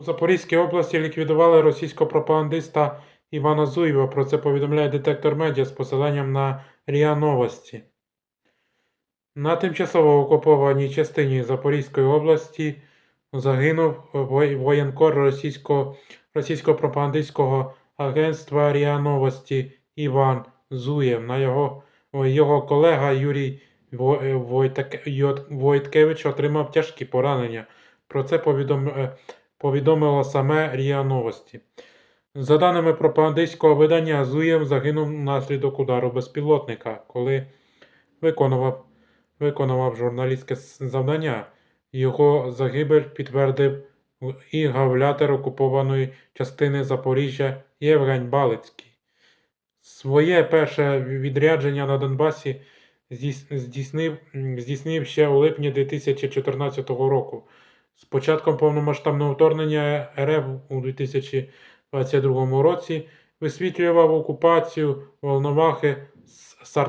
У Запорізькій області ліквідували російського пропагандиста Івана Зуєва. Про це повідомляє детектор медіа з посиланням на РІА Новості. На тимчасово окупованій частині Запорізької області загинув воєнкор російського, російського пропагандистського агентства РІА Новості Іван Зуєв. На його, його колега Юрій Во- е, Войткевич отримав тяжкі поранення. Про це повідом, е, повідомило саме РІА Новості. За даними пропагандистського видання, Зуєв загинув внаслідок удару безпілотника, коли виконував, виконував журналістське завдання. Його загибель підтвердив і гавлятер окупованої частини Запоріжжя Євгень Балицький. Своє перше відрядження на Донбасі здійснив, здійснив ще у липні 2014 року. З початком повномасштабного вторгнення РФ у 2022 році висвітлював окупацію Волновахи, з Сар-